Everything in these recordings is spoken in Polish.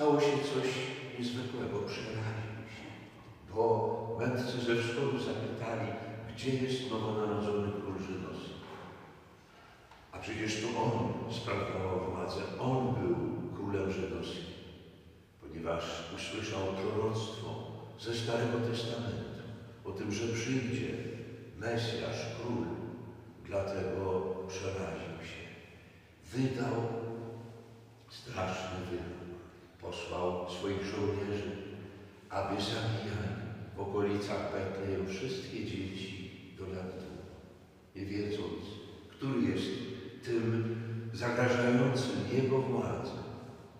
Stało się coś niezwykłego, przeraził się, bo mędrcy ze wschodu zapytali, gdzie jest nowonarodzony król żydowski. A przecież to on sprawował władzę, on był królem żydowskim, ponieważ usłyszał proroctwo ze Starego Testamentu o tym, że przyjdzie Mesjasz, król, dlatego przeraził się. Wydał straszny wyrok. Posłał swoich żołnierzy, aby zabijali w okolicach Betlejem wszystkie dzieci do lat dwóch, nie wiedząc, który jest tym zagrażającym jego władzę.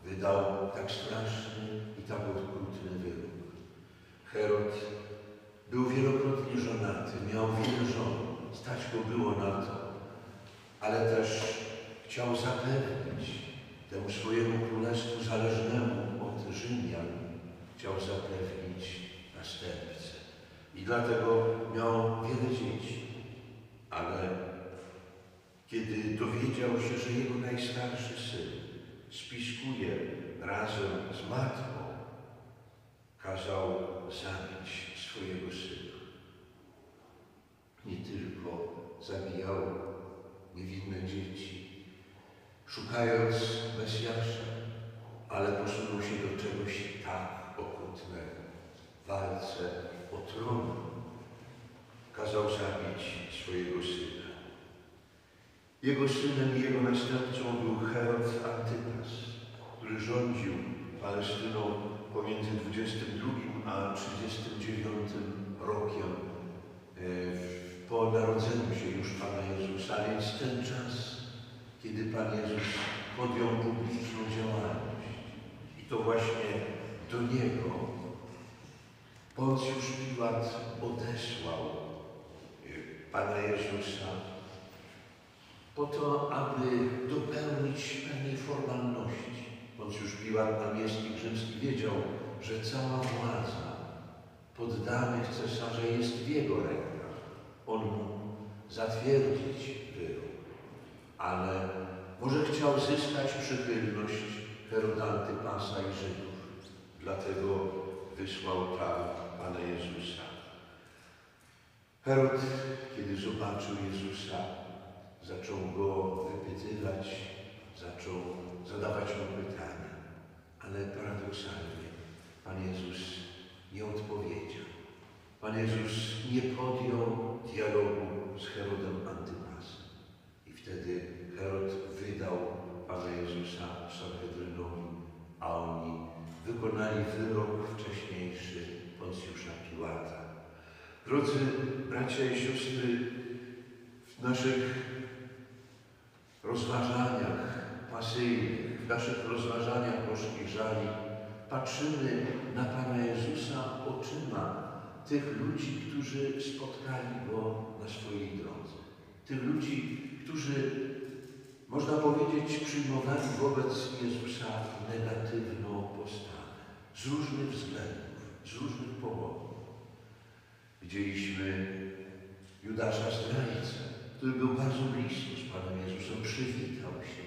Wydał tak straszny i tak okrutny wyrok. Herod był wielokrotnie żonaty, miał wiele żon, stać go było na to, ale też chciał zapewnić temu swojemu królestwu zależnemu od Rzymian, chciał zapewnić następcę. I dlatego miał wiele dzieci, ale kiedy dowiedział się, że jego najstarszy syn spiskuje razem z matką, kazał zabić swojego syna. Nie tylko zabijał niewinne dzieci, szukając Mesjasza, ale posunął się do czegoś tak okrutnego. Walce o tron kazał zabić swojego syna. Jego synem i jego następcą był Herod Antypas, który rządził Palestyną pomiędzy 22 a 39 rokiem e, po narodzeniu się już Pana Jezusa, więc ten czas, kiedy Pan Jezus podjął publiczną działalność. I to właśnie do Niego Poncjusz Piłat odesłał e, Pana Jezusa po to, aby dopełnić pewnej formalności. Poncjusz Piłat, namiestnik rzymski, wiedział, że cała władza poddanych cesarza jest w jego rękach. On mógł zatwierdzić ale może chciał zyskać przychylność Heroda Antypasa i Żydów. Dlatego wysłał tam Pana Jezusa. Herod, kiedy zobaczył Jezusa, zaczął go wypytywać, zaczął zadawać mu pytania, ale paradoksalnie Pan Jezus nie odpowiedział. Pan Jezus nie podjął dialogu z Herodem Antypasem. Wtedy Herod wydał Pana Jezusa Sanhedrynowi, a oni wykonali wyrok wcześniejszy Poncjusza Piłata. Drodzy bracia i siostry, w naszych rozważaniach pasyjnych, w naszych rozważaniach bożkich żali patrzymy na Pana Jezusa oczyma tych ludzi, którzy spotkali Go na swojej drodze. Tych ludzi, którzy, można powiedzieć, przyjmowali wobec Jezusa negatywną postawę. Z różnych względów, z różnych powodów. Widzieliśmy Judasza Zdrajcę, który był bardzo blisko z Panem Jezusem, przywitał się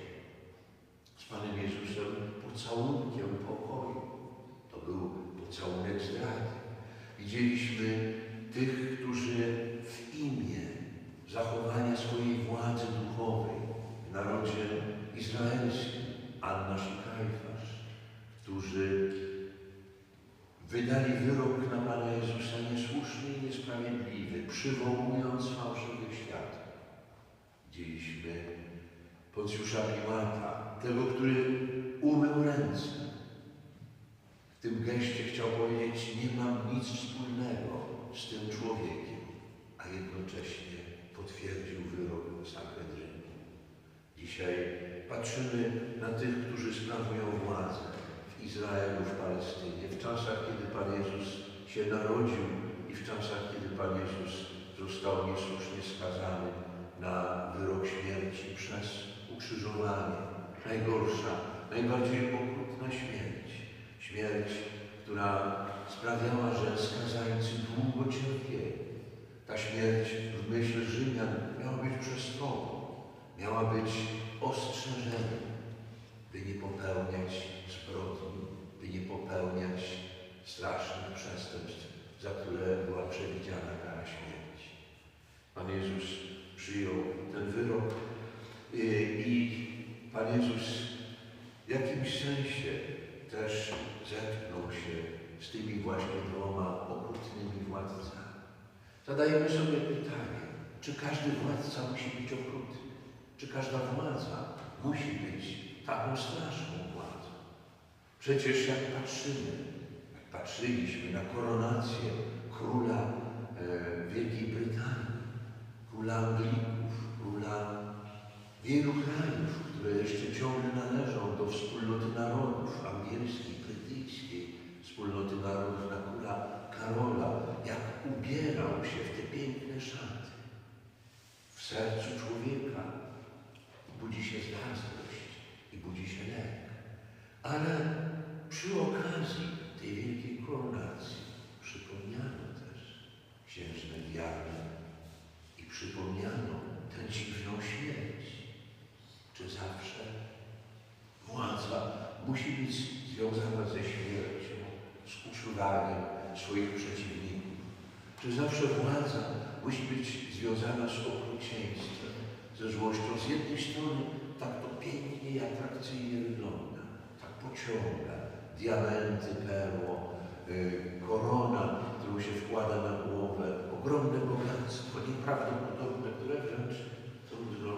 z Panem Jezusem pocałunkiem pokoju. To był pocałunek zdrady. Widzieliśmy tych, którzy w imię zachowania swojej władzy duchowej w narodzie izraelskim, Annasz i Kajfasz, którzy wydali wyrok na Pana Jezusa niesłuszny i niesprawiedliwy, przywołując fałszywych świadków. Widzieliśmy Poncjusza Piłata, tego, który umył ręce. W tym geście chciał powiedzieć, nie mam nic wspólnego z tym człowiekiem, a jednocześnie potwierdził wyrok Sanhedrynu. Dzisiaj patrzymy na tych, którzy sprawują władzę w Izraelu, w Palestynie, w czasach, kiedy Pan Jezus się narodził i w czasach, kiedy Pan Jezus został niesłusznie skazany na wyrok śmierci przez ukrzyżowanie. Najgorsza, najbardziej okrutna śmierć. Śmierć, która sprawiała, że skazańcy długo cierpieli. Ta śmierć w myśl Rzymian miała być przestrogą, miała być ostrzeżeniem, by nie popełniać zbrodni, by nie popełniać strasznych przestępstw, za które była przewidziana kara śmierci. Pan Jezus przyjął ten wyrok y, i Pan Jezus w jakimś sensie też zetknął się z tymi właśnie dwoma okrutnymi władcami. Zadajemy sobie pytanie, czy każdy władca musi być okrutny? Czy każda władza musi być taką straszną władzą? Przecież jak patrzymy, jak patrzyliśmy na koronację króla e, Wielkiej Brytanii, króla Anglików, króla wielu krajów, które jeszcze ciągle należą do wspólnoty narodów angielskiej, brytyjskiej, wspólnoty narodów na króla Karola, jak ubierał się w te piękne szaty. W sercu człowieka budzi się zazdrość i budzi się lęk. Ale przy okazji tej wielkiej koronacji przypomniano też księżnę wiarę i przypomniano tę dziwną śmierć. Czy zawsze władza musi być związana ze śmiercią, z uczuwaniem swoich przeciwników? Czy zawsze władza musi być związana z okrucieństwem, ze złością? Z jednej strony tak to pięknie i atrakcyjnie wygląda, tak pociąga, diamenty, perło, y, korona, którą się wkłada na głowę, ogromne bogactwo, nieprawdopodobne, które wręcz trudno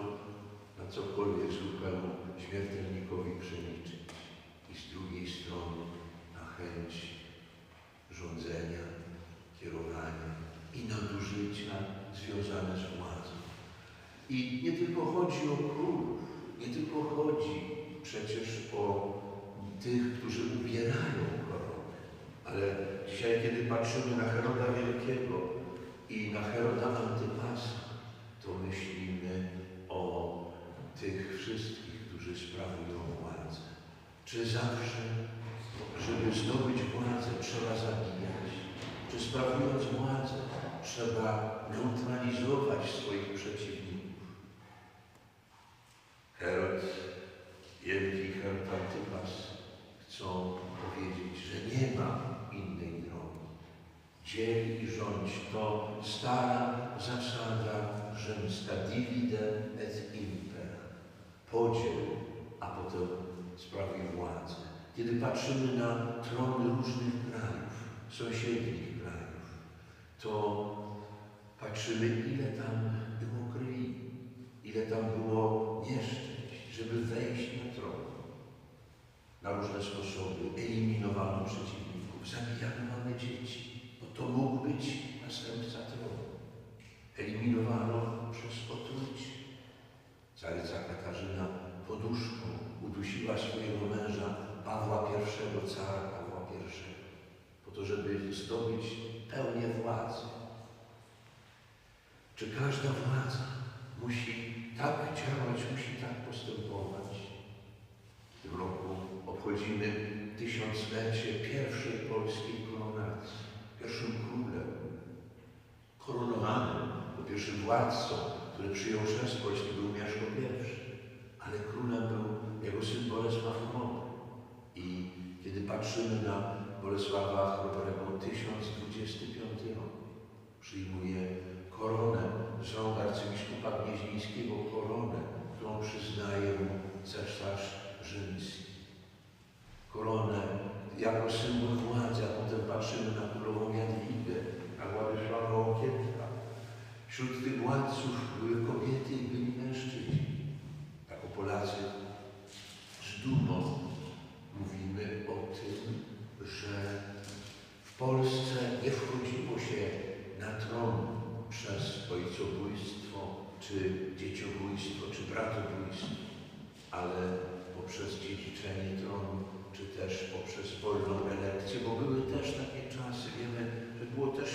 na cokolwiek zwykłemu śmiertelnikowi przeliczyć. I z drugiej strony na chęć rządzenia, kierowania i nadużycia związane z władzą. I nie tylko chodzi o królów, nie tylko chodzi przecież o tych, którzy ubierają koronę, ale dzisiaj, kiedy patrzymy na Heroda Wielkiego i na Heroda Antypasa, to myślimy o tych wszystkich, którzy sprawują władzę. Czy zawsze, żeby zdobyć władzę, trzeba zabijać? Czy sprawując władzę, trzeba neutralizować swoich przeciwników? Herod, wielki Herod Antypas chcą powiedzieć, że nie ma innej drogi. Dziel i rządź to stara zasada rzymska divide et impera. Podziel, a potem sprawuj władzę. Kiedy patrzymy na trony różnych krajów, sąsiednich krajów, to patrzymy, ile tam było krwi, ile tam było nieszczęść, żeby wejść na tron. Na różne sposoby eliminowano przeciwników, zabijano małe dzieci, bo to mógł być następca tronu. Eliminowano przez otrucie. Caryca Katarzyna poduszką udusiła swojego męża Pawła I, cara Pawła I, po to, żeby zdobyć pełnię władzy. Czy każda władza musi tak działać, musi tak postępować? W tym roku obchodzimy tysiąclecie pierwszej polskiej koronacji. Pierwszym królem koronowanym, bo pierwszym władcą, który przyjął chrzest polski był Mieszko I, ale królem był jego syn Bolesław. I kiedy patrzymy na Bolesława Chrobrego, 1025 rok, przyjmuje koronę rąk arcybiskupa Gnieźnieńskiego, koronę, którą przyznaje mu cesarz rzymski. Koronę jako symbol władzy, a potem patrzymy na królową Jadwigę, na Władysława Łokietka. Wśród tych władców były kobiety i byli mężczyźni. Jako Polacy z dumą mówimy o tym, że w Polsce nie wchodziło się na tron przez ojcobójstwo, czy dzieciobójstwo, czy bratobójstwo, ale poprzez dziedziczenie tronu, czy też poprzez wolną elekcję, bo były też takie czasy, wiemy, że było też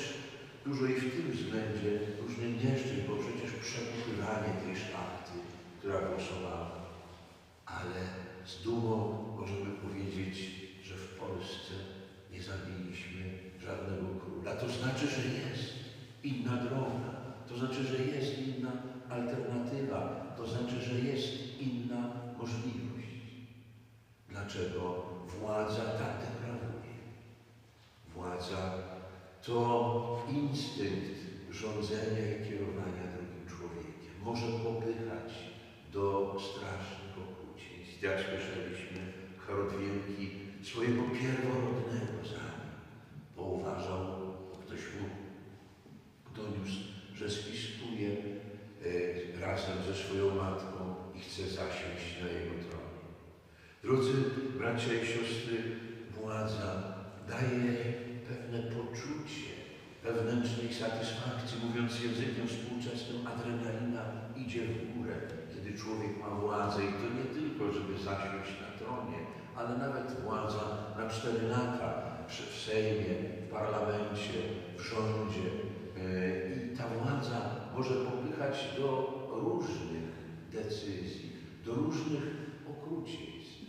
dużo i w tym względzie różnych nieszczęść, bo przecież przekupywanie tej szlachty, która głosowała. Ale z dumą możemy powiedzieć, że w Polsce nie zabiliśmy żadnego króla. To znaczy, że jest. Inna droga, to znaczy, że jest inna alternatywa, to znaczy, że jest inna możliwość. Dlaczego władza tak deprawuje? Władza to instynkt rządzenia i kierowania drugim człowiekiem. Może popychać do strasznych okrucieństw. Jak słyszeliśmy, Herod Wielki swojego pierworodnego zabił, bo uważał, ktoś mu doniósł, że spiskuje e, razem ze swoją matką i chce zasiąść na jego tronie. Drodzy bracia i siostry, władza daje pewne poczucie wewnętrznej satysfakcji. Mówiąc językiem współczesnym, adrenalina idzie w górę, kiedy człowiek ma władzę i to nie tylko, żeby zasiąść na tronie, ale nawet władza na cztery lata w Sejmie, w parlamencie, w rządzie. E, I ta władza może popychać do różnych decyzji, do różnych okrucieństw.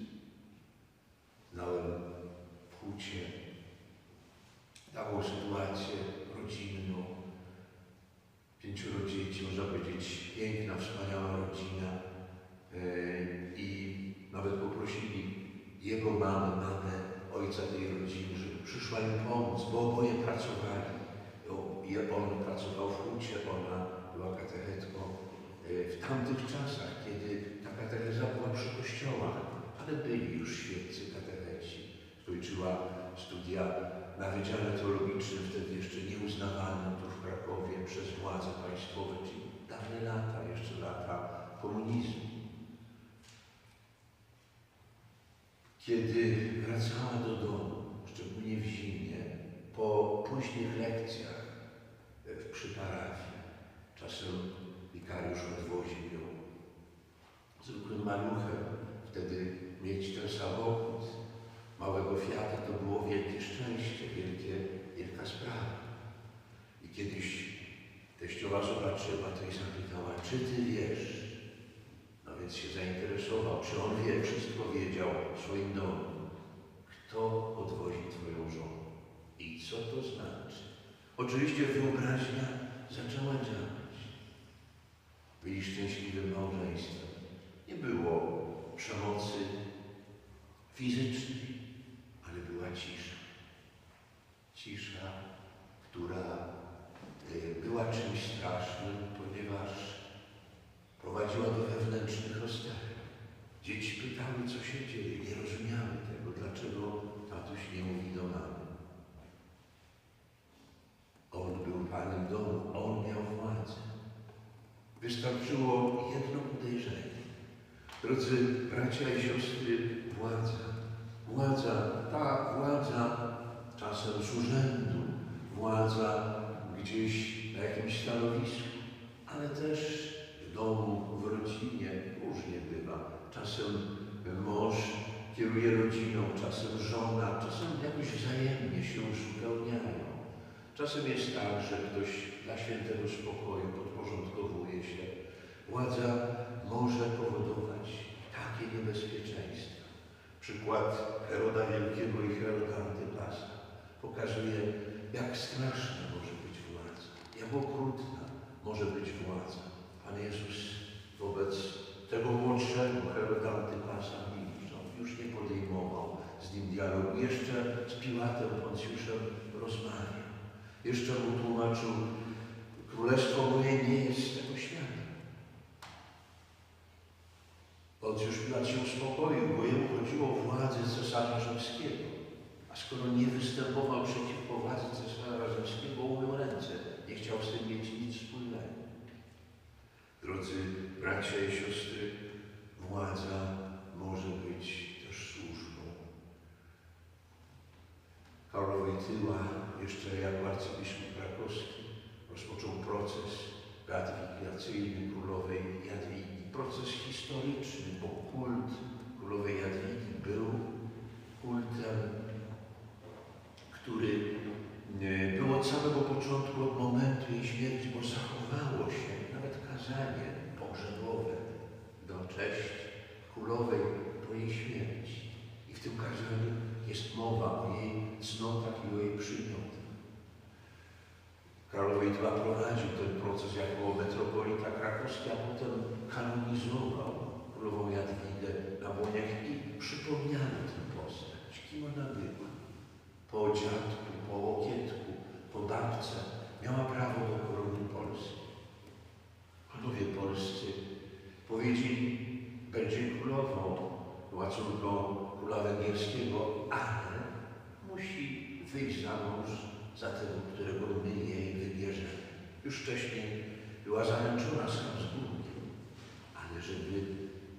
Znałem w Hucie taką sytuację rodzinną. Pięcioro dzieci, można powiedzieć, piękna, wspaniała rodzina. E, I nawet poprosili jego mamę, mamę ojca tej rodziny, żeby przyszła im pomóc, bo oboje pracowali. On pracował w Hucie, ona była katechetką. E, w tamtych czasach, kiedy ta katecheza była przy kościołach, ale byli już świeccy katecheci. Skończyła studia na Wydziale Teologicznym, wtedy jeszcze nieuznawanym tu w Krakowie przez władze państwowe, czyli dawne lata, jeszcze lata komunizmu. Kiedy wracała do domu, szczególnie w zimie, po późnych lekcjach w przyparafii, czasem wikariusz odwoził ją zwykłym maluchem, wtedy mieć ten samochód, małego Fiata to było wielkie szczęście, wielkie, wielka sprawa. I kiedyś teściowa zobaczyła to i zapytała, czy ty wiesz? No więc się zainteresował, czy on wie, wszystko wiedział w swoim domu. Kto odwozi twoją żonę? I co to znaczy? Oczywiście wyobraźnia zaczęła działać. Byli szczęśliwym małżeństwem. Nie było przemocy fizycznej, ale była cisza. Cisza, która y, była czymś strasznym, ponieważ prowadziła do wewnętrznych rozterek. Dzieci pytały, co się dzieje, nie rozumiały tego, dlaczego tatuś nie mówi do mamy. On był panem domu, on miał. Wystarczyło jedno podejrzenie. Drodzy bracia i siostry, władza. Władza, ta władza czasem z urzędu, władza gdzieś na jakimś stanowisku, ale też w domu, w rodzinie różnie bywa. Czasem mąż kieruje rodziną, czasem żona, czasem jakoś wzajemnie się uzupełniają. Czasem jest tak, że ktoś dla świętego spokoju podporządkowuje się. Władza może powodować takie niebezpieczeństwa. Przykład Heroda Wielkiego i Heroda Antypasa pokazuje, jak straszna może być władza, jak okrutna może być władza. Pan Jezus wobec tego młodszego Heroda Antypasa milczał, już nie podejmował z nim dialogu. Jeszcze z Piłatem Poncjuszem rozmawiał. Jeszcze mu tłumaczył, królestwo moje nie jest z tego świata. Poncjusz Piłat się uspokoił, bo jemu chodziło o władzę cesarza rzymskiego. A skoro nie występował przeciwko władzy cesarza rzymskiego, umył ręce. Nie chciał z tym mieć nic wspólnego. Drodzy bracia i siostry, władza może być też służbą. Karol Wojtyła, jeszcze jako arcybiskup krakowski, rozpoczął proces beatyfikacyjny królowej Jadwigi. Proces historyczny, bo kult królowej Jadwigi był kultem, który e, był od samego od momentu jej śmierci, bo zachowało się nawet kazanie pogrzebowe do cześć królowej po jej śmierci. I w tym kazaniu jest mowa o jej cnotach i o jej przymiotach. Karol Wojtyła prowadził ten proces jako metropolita krakowski, a potem kanonizował królową Jadwigę na Błoniach i przypomniano tę postać, kim ona była. Po dziadku, po łokietku, po babce miała prawo do korony Polski. Panowie polscy powiedzieli, będzie królową, była córką króla węgierskiego, ale musi wyjść za mąż za tego, którego my jej wybierzemy. Już wcześniej była zaręczona z Habsburgiem, ale żeby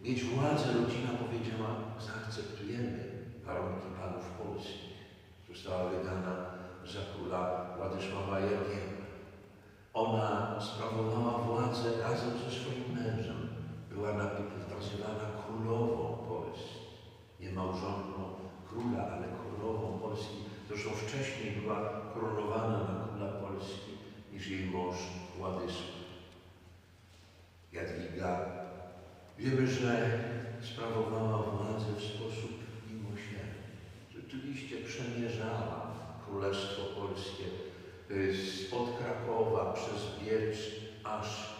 mieć władzę, rodzina powiedziała, zaakceptujemy warunki panów polskich. Została wydana za króla Władysława Jagiego. Ona sprawowała władzę razem ze swoim mężem. Była nazywana królową Polski. Nie małżonką króla, ale królową Polski. Zresztą wcześniej była koronowana na króla Polski niż jej mąż Władysław. Jadwiga wiemy, że sprawowała władzę w sposób miłosierny. Rzeczywiście przemierzała Królestwo Polskie y, od Krakowa przez Biecz aż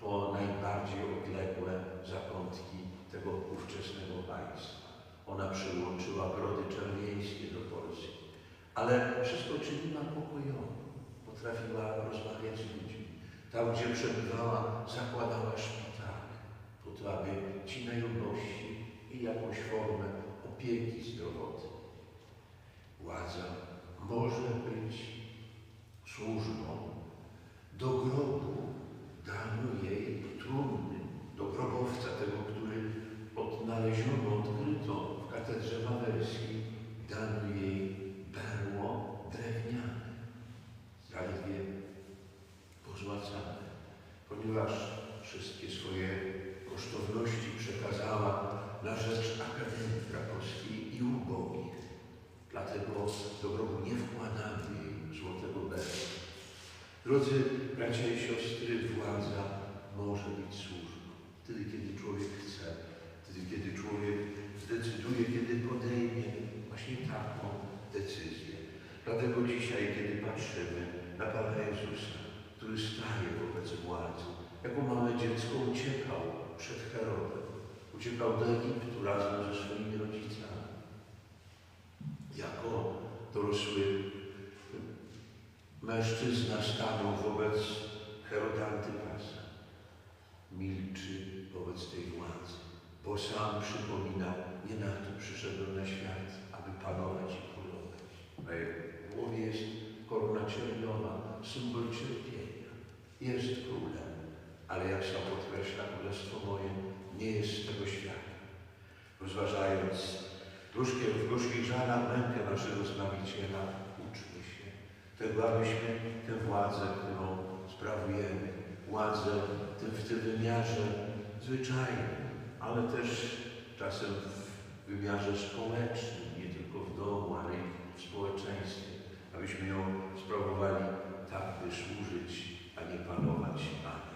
po najbardziej odległe zakątki tego ówczesnego państwa. Ona przyłączyła Brody Czerwieńskie do Polski, ale wszystko czyniła pokojowo. Potrafiła rozmawiać z ludźmi. Tam, gdzie przebywała, zakładała szpitale, po to, aby ci najubożsi i jakąś formę opieki zdrowotnej. Władza może być służbą. Do grobu dano jej trumny, do grobowca tego, który odnaleziono, odkryto w katedrze wawelskiej, dano jej berło drewniane, zaledwie pozłacane, ponieważ wszystkie swoje kosztowności przekazała na rzecz Akademii Krakowskiej i ubogich. Dlatego do grobu nie wkładamy złotego berła. Drodzy bracia i siostry, władza może być służbą. Wtedy, kiedy człowiek chce, wtedy, kiedy człowiek zdecyduje, kiedy podejmie właśnie taką decyzję. Dlatego dzisiaj, kiedy patrzymy na Pana Jezusa, który staje wobec władzy, jako małe dziecko uciekał przed Herodem, uciekał do Egiptu razem ze swoimi rodzicami. Jako dorosły mężczyzna stanął wobec Heroda Antypasa. Milczy wobec tej władzy, bo sam przypomina, nie na to przyszedłem na świat, aby panować i królować. Na jego głowie jest korona cierniowa, symbol cierpienia. Jest królem, ale jak sam podkreśla, królestwo moje nie jest z tego świata. Rozważając gorzkie, w gorzkich żalach mękę się Dawałyśmy tę władzę, którą sprawujemy, władzę w tym wymiarze zwyczajnym, ale też czasem w wymiarze społecznym, nie tylko w domu, ale i w społeczeństwie, abyśmy ją sprawowali tak, by służyć, a nie panować. Amen.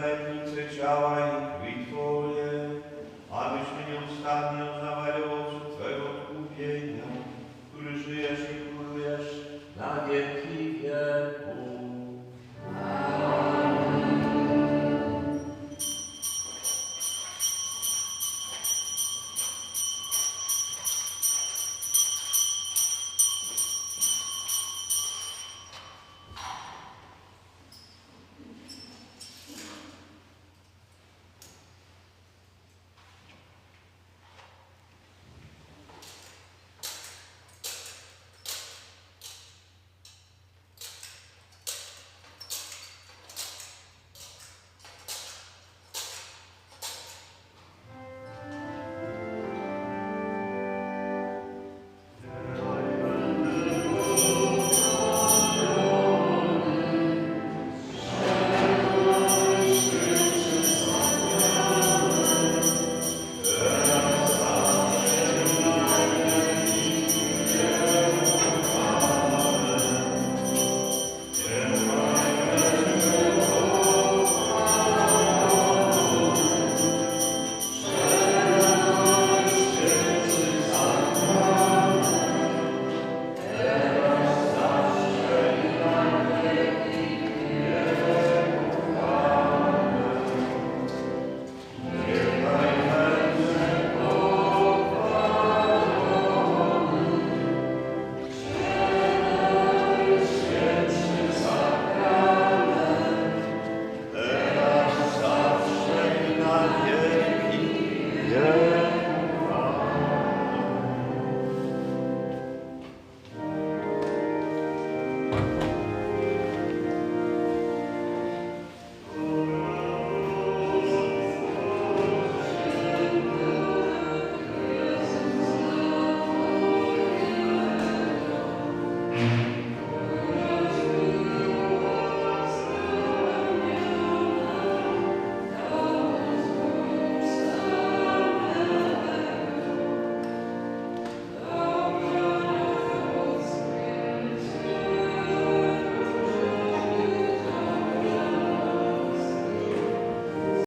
tajemnicy ciała